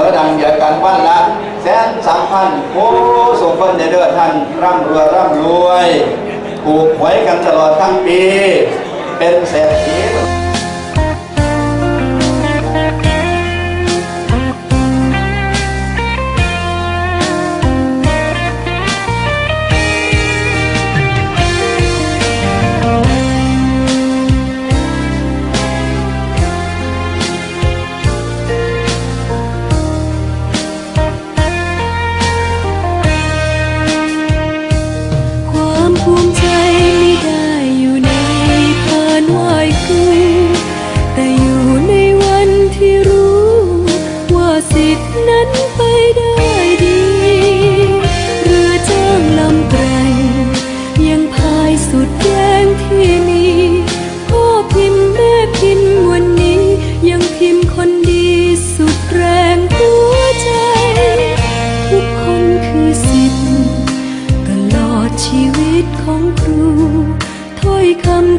อดังเดียวกันวันละแสนสามพันโอ้สมคนในเด้อท่านร่ำรวยร่ำรวยถูกหวยกันตลอดทั้งปี เป็นเศรษฐี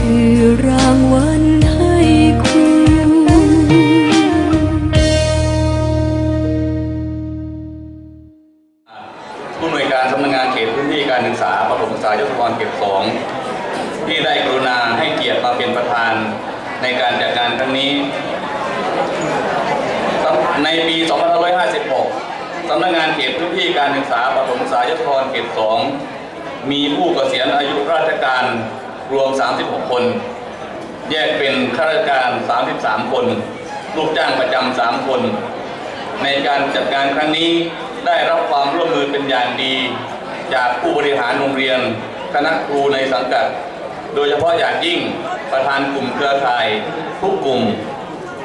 อ รางวัลให้ครูผู้อำนวยการสำนักงานเขตพื้นที่การศึกษาประถมศึกษายศกรเขตสองที่ได้กรุณาให้เกียรติมาเป็นประธานในการจัดงานครั้งนี้ ในปี 2556 สำนักงานเขตพื้นที่การศึกษาประถมศึกษายศกรเขตสองมีผู้เกษียณอายุราชการ รวม 36 คน แยกเป็นข้าราชการ 33 คน ลูกจ้างประจำ 3 คน ในการจัดการครั้งนี้ได้รับความร่วมมือเป็นอย่างดี จากผู้บริหารโรงเรียน คณะครูในสังกัด โดยเฉพาะอย่างยิ่งประธานกลุ่มเครือข่ายทุกกลุ่ม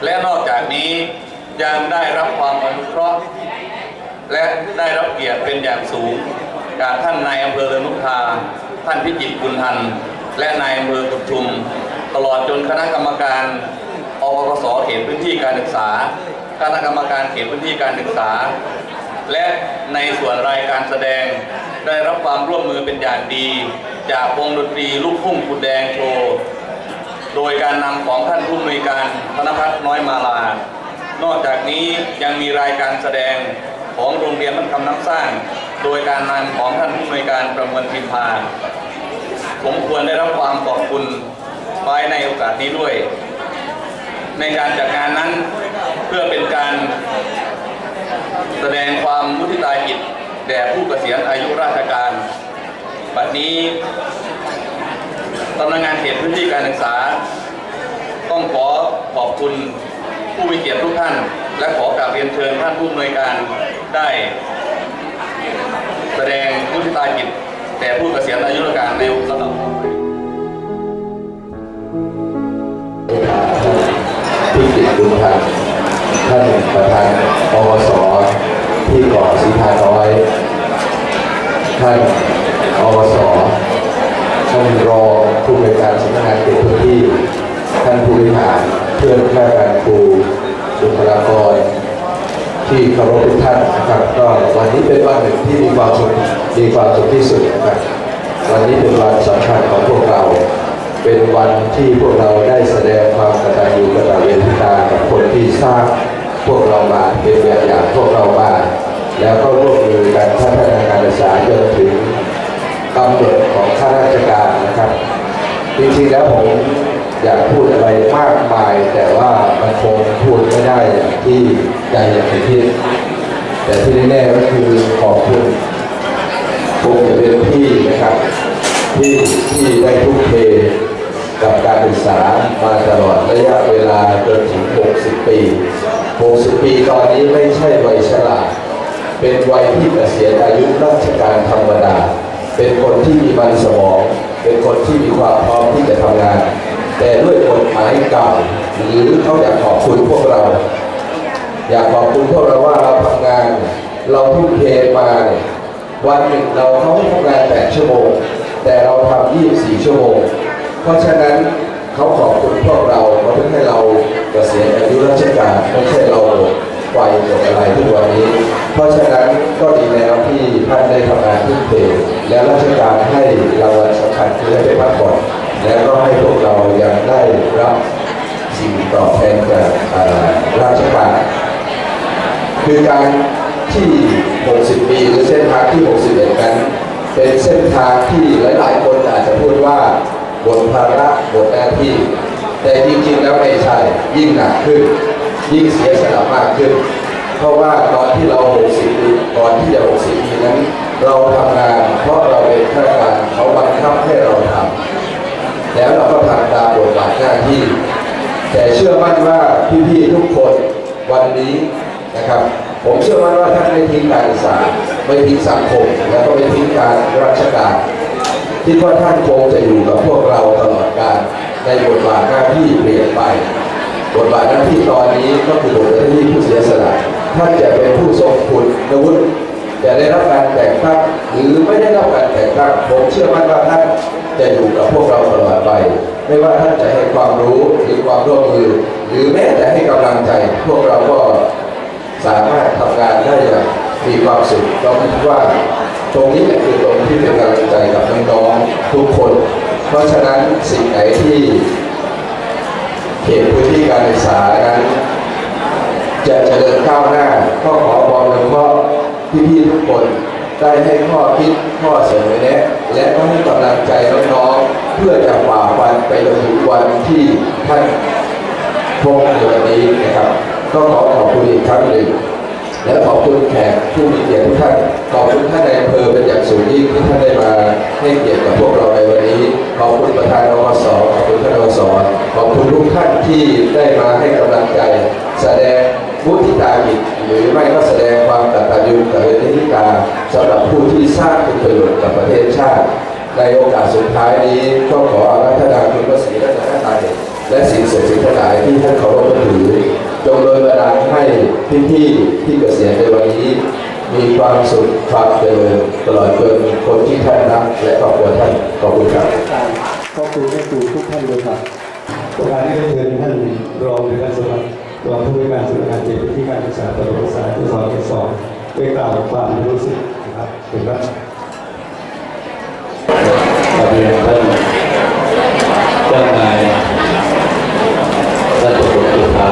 และนอกจากนี้ยังได้รับความอนุเคราะห์และได้รับเกียรติเป็นอย่างสูงจากท่านนายอำเภอเรนุกทาท่านพิจิตรกุลทัน และนายอำเภอกุดชุม ตลอดจนคณะกรรมการอปสเขตพื้นที่การศึกษา คณะกรรมการเขตพื้นที่การศึกษา และในส่วนรายการแสดงได้รับความร่วมมือเป็นอย่างดี จากวงดนตรีลูกทุ่งกุดแดงโชว์โดยการนำของท่านผู้อำนวยการธนพัฒน์น้อยมาลา นอกจากนี้ยังมีรายการแสดงของโรงเรียนมัธยมน้ำสร้าง โดยการนำของท่านผู้อำนวยการประเมินพิมพา ผมควรได้รับความขอบคุณไว้ในโอกาสนี้ด้วย ในการจัดงานนั้นเพื่อเป็นการแสดงความมุทิตาจิตแด่ผู้เกษียณอายุราชการ บัดนี้สำนักงานเขตพื้นที่การศึกษา ต้องขอขอบคุณผู้มีเกียรติทุกท่าน และขอกราบเรียนเชิญท่านผู้อำนวยการได้ แสดงมุทิตาจิต แด่ผู้เกษียณอายุราชการในลำดับที่ติดดุลพันธ์ท่านประธานปวสที่กาะสีทาน้อย ท่านอวสท่านรองผู้บริการสำนักงานเขตพื้นที่ ท่านผู้บริหารเพื่อนข้าราชการครูบุคลากร ที่เคารพทุกท่านนะครับก็วันนี้เป็นวันหนึ่งที่มีความสุขมีความสุขที่สุดนะครับวันนี้เป็นวันสำคัญของพวกเรา เป็นวันที่พวกเราได้แสดงความกตัญญูกตเวทิตากับคนที่สร้างพวกเรามาเป็นแบบอย่างพวกเรามาแล้วก็ร่วมมือกันพัฒนาการศึกษาจนถึงกำหนดของข้าราชการนะครับ จริงๆแล้วผม อยากพูดอะไรมากมาย แต่ว่ามันคงพูดไม่ได้อย่างที่ใจอยากจะคิดแต่ที่แน่ๆก็คือขอบคุณคงจะเป็นพี่นะครับที่ที่ได้ทุ่มเทกับการศึกษามาตลอดระยะเวลาจนถึง 60 ปี 60 ปีตอนนี้ไม่ใช่วัยชราเป็นวัยที่เกษียณอายุราชการธรรมดา เป็นคนที่มีมันสมอง เป็นคนที่มีความพร้อมที่จะทำงาน แต่ด้วยกฎหมายเก่าหรือเขาอยากขอบคุณพวกเรา อยากขอบคุณพวกเราว่าเราทำงาน เราทุ่มเทมาวันหนึ่งเราเขาให้ทำงาน8ชั่วโมง แต่เราทำ24ชั่วโมง เพราะฉะนั้นเขาขอบคุณพวกเราเขาถึงให้เราเกษียณอายุราชการไม่ใช่เราไฟหมดอะไรทุกวันนี้ เพราะฉะนั้นก็ดีแล้วที่ท่านได้ทำงานทุ่มเทและราชการให้รางวัลสำคัญคือให้พักผ่อน แล้วก็ให้พวกเรายังได้รับสิ่งตอบแทนจากราชการคือการที่ 60 ปีหรือเส้นทางที่ 61 นั้น เป็นเส้นทางที่หลาย ๆ คนอาจจะพูดว่าบทภาระบทหน้าที่ แต่จริง ๆ แล้วไม่ใช่ ยิ่งหนักขึ้น ยิ่งเสียสละมากขึ้น เพราะว่าตอนที่เรา 60 ปีก่อนที่จะ 60 ปีนั้น เราทำงาน เพราะเราเป็นข้าราชการเขาบังคับให้เราทำ แล้วเราก็ทำตามบทบาทหน้าที่ แต่เชื่อมั่นว่าพี่ๆทุกคนวันนี้นะครับ ผมเชื่อมั่นว่าท่านไม่ทิ้งการศึกษาไม่ทิ้งสังคม แล้วก็ไม่ทิ้งการราชการคิดว่าท่านคงจะอยู่กับพวกเราตลอดการในบทบาทหน้าที่เปลี่ยนไป บทบาทหน้าที่ตอนนี้ก็คือบทหน้าที่ผู้เสียสละท่านจะเป็นผู้ทรงคุณวุฒิจะได้รับการแต่งตั้งหรือไม่ได้รับการแต่งตั้งผมเชื่อมั่นว่าท่าน จะอยู่กับพวกเราตลอดไป ไม่ว่าท่านจะให้ความรู้หรือความร่วมมือ หรือแม้แต่ให้กำลังใจ พวกเราก็สามารถทำงานได้อย่างมีความสุขเราคิดว่าตรงนี้แหละคือตรงที่เป็นกำลังใจกับน้องๆทุกคน เพราะฉะนั้นสิ่งไหนที่เขตพื้นที่การศึกษานั้นจะเจริญก้าวหน้าก็ขอบอกเลยว่าพี่ๆทุกคน ได้ให้ข้อคิดข้อเสนอแนะและก็ให้กำลังใจน้องๆ เพื่อจะฝ่าฟันไปจนถึงวันที่ท่านพบในวันนี้นะครับก็ขอขอบคุณอีกครั้งหนึ่งและขอบคุณแขกผู้มีเกียรติทุกท่านขอบคุณท่านในอำเภอเป็นอย่างสูงยิ่งที่ท่านได้มาให้เกียรติกับพวกเราในวันนี้ขอบคุณประธานอวสขอบคุณท่านอวสขอบคุณทุกท่านที่ได้มาให้กำลังใจ แสดงมุทิตาจิต หรือไม่ก็แสดงความกตัญญูกตเวทิตาสำหรับผู้ที่สร้างคุณประโยชน์กับประเทศชาติ ในโอกาสสุดท้ายนี้ก็ขออารัธนาคุณพระศรีรัตนตรัยและสิ่งศักดิ์สิทธิ์ทั้งหลายที่ท่านเคารพนับถือจงโดยบันดาลให้พี่ๆที่เกษียณในวันนี้ มีความสุขความเจริญตลอดจนคนที่ท่านรักและครอบครัวท่านขอบคุณครับขอบคุณแม่ครูทุกท่านเลยครับประการที่ได้เชิญท่านรองในการสมัคร รองผู้บริการสำนักงานเขตพื้นที่การศึกษาประถมศึกษาที่สองที่สองได้กล่าวความรู้สึกนะครับถึงว่าขอเรียนท่านเจ้านายท่านประธานสุภา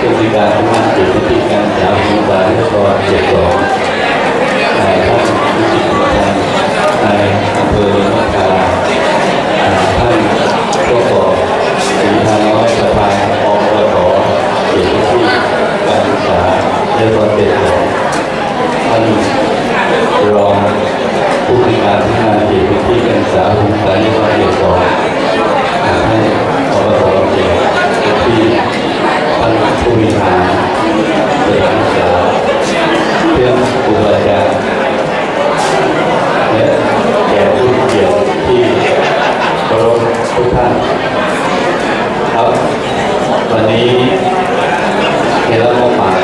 ผู้มีการทำงานเกี่ยวกับที่การสาวมุบาลนครเจ็ดสองนายท่านวิจิตรพันธ์นายอำเภอมะกาอ่าท่านก็ขอสีทางน้อยประธานอปตเกี่ยวกับที่การศึกษานครเจ็ดสองท่าน รองผู้ในวยการที่งานเขตพื้นที่การศึกษาองค์การนครเขตสองให้อบตเขตที่ท่านผู้บริหารสถานศึกษาเพื่อนครูอาจารย์และแก่ผู้มีเกียรติที่เคารพทุกท่าน ครับวันนี้ในรับมอบหมาย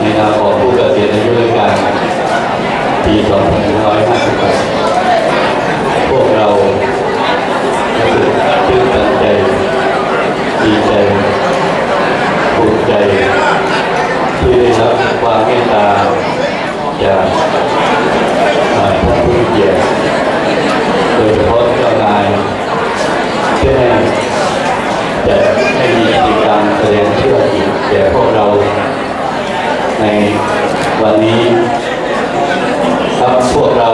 ในนามของผู้เกษียณอายุราชการปี2558พวกเราตื่นตันใจดีใจภูมิใจที่ได้รับความเมตตาจากอ่าท่านผู้เกียรติโดยเฉพาะเจ้านายที่ให้จะให้มีกิจกรรมแสดงเชื่อจิตแก่พวกเรา ในวันนี้ครับพวกเรา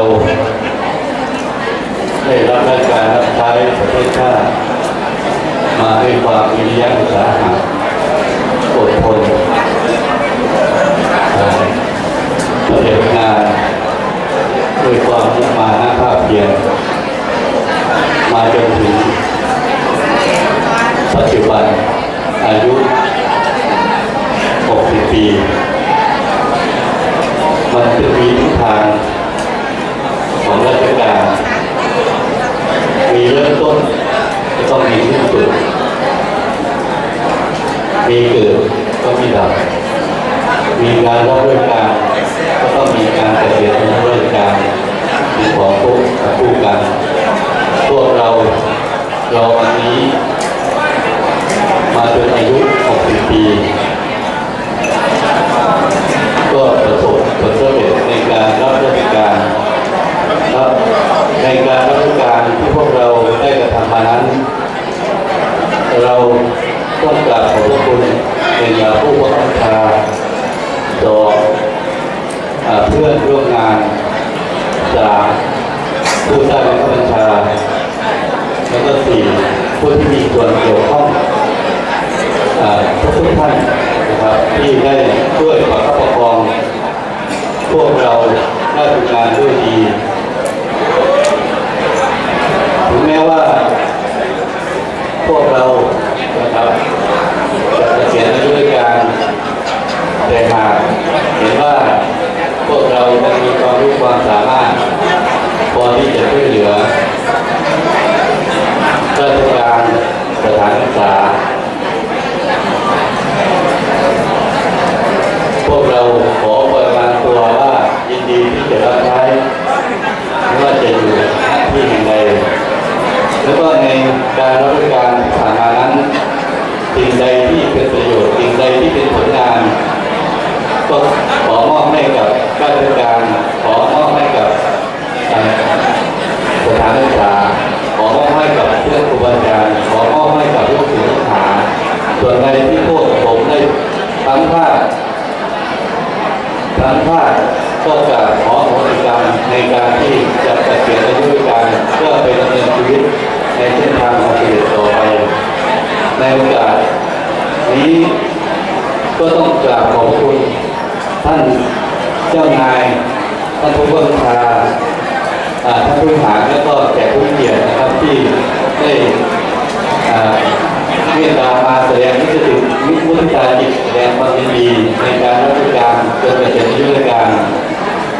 เมตตามาแสดงนิสติมิมุทิตาจิตแสดงความยินดีในการรับราชการจนเกษียณอายุราชการ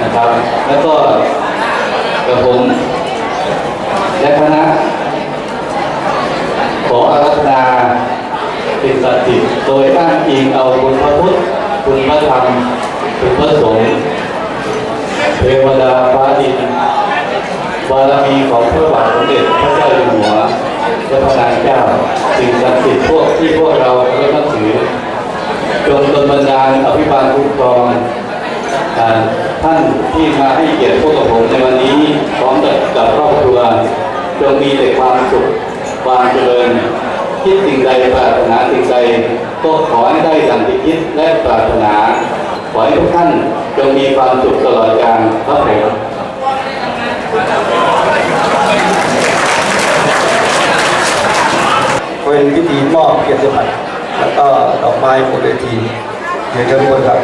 นะครับ แล้วก็กระผมและคณะขออารัธนาสิ่งศักดิ์สิทธิ์โดยอ้างอิงเอาคุณพระพุทธคุณพระธรรมคุณพระสงฆ์เทวดาฟ้าดินบารมีของพระบาทสมเด็จพระเจ้าอยู่หัว พระนางเจ้าสิ่งศักดิ์สิทธิ์พวกที่พวกเราเคารพนับถือจงดลบันดาลอภิบาลคุ้มครองท่านที่มาให้เกียรติพวกกับผมในวันนี้พร้อมกับกับครอบครัวจงมีแต่ความสุขความเจริญคิดสิ่งใดปรารถนาสิ่งใดก็ขอให้ได้ดังที่คิดและปรารถนา ขอให้ทุกท่านจงมีความสุขตลอดกาลครับผม เป็นพิธีมอบเกียรติบัตรแล้วก็ดอกไม้บนเวทีเดี๋ยวจะรวนครับ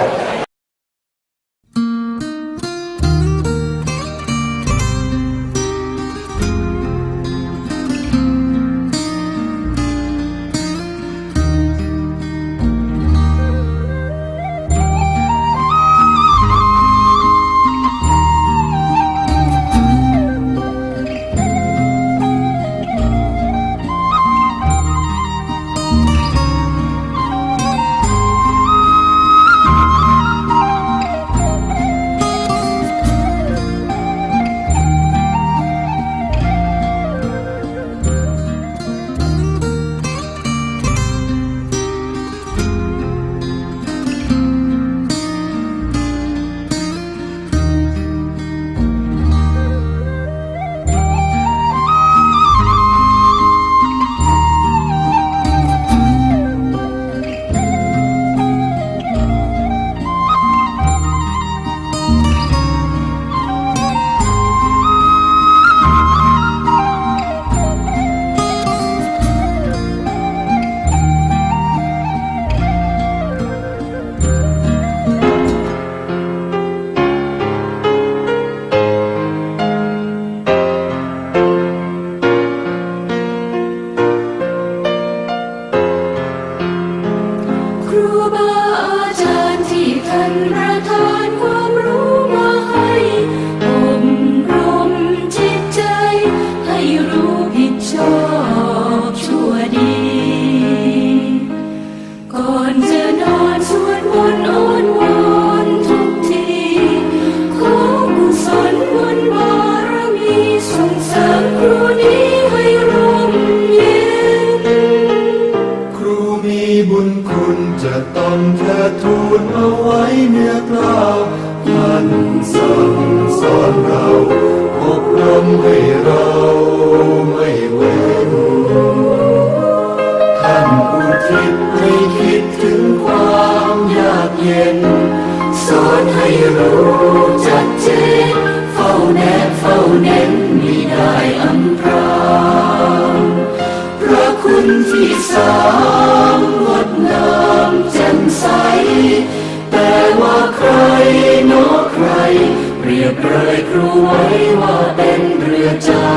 รู้ไว้ว่าเป็นเรือจา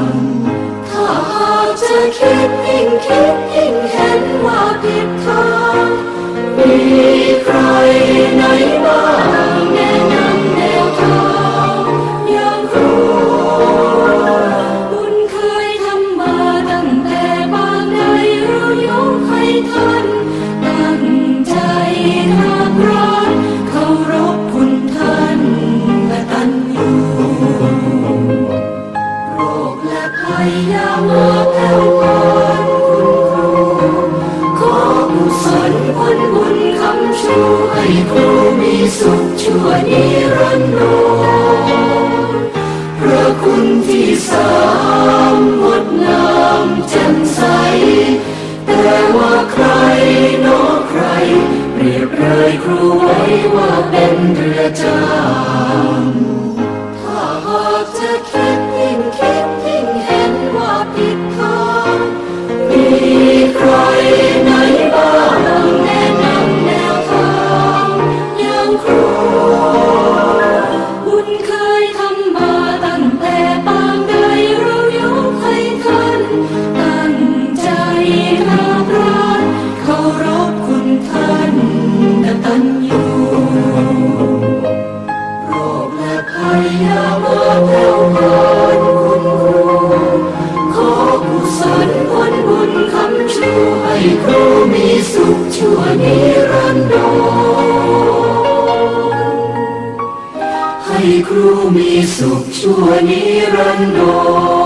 งถ้าหากจะคิดยิ่งคิดยิ่งเห็นว่าผิดทาง มีใครใน รันดรพระคุณที่สามงดงามแจ่มใส แต่ว่าใครนอใคร เปรียบเลยครูไว้ว่าเป็นเรือจา สุขชั่วนิรันดร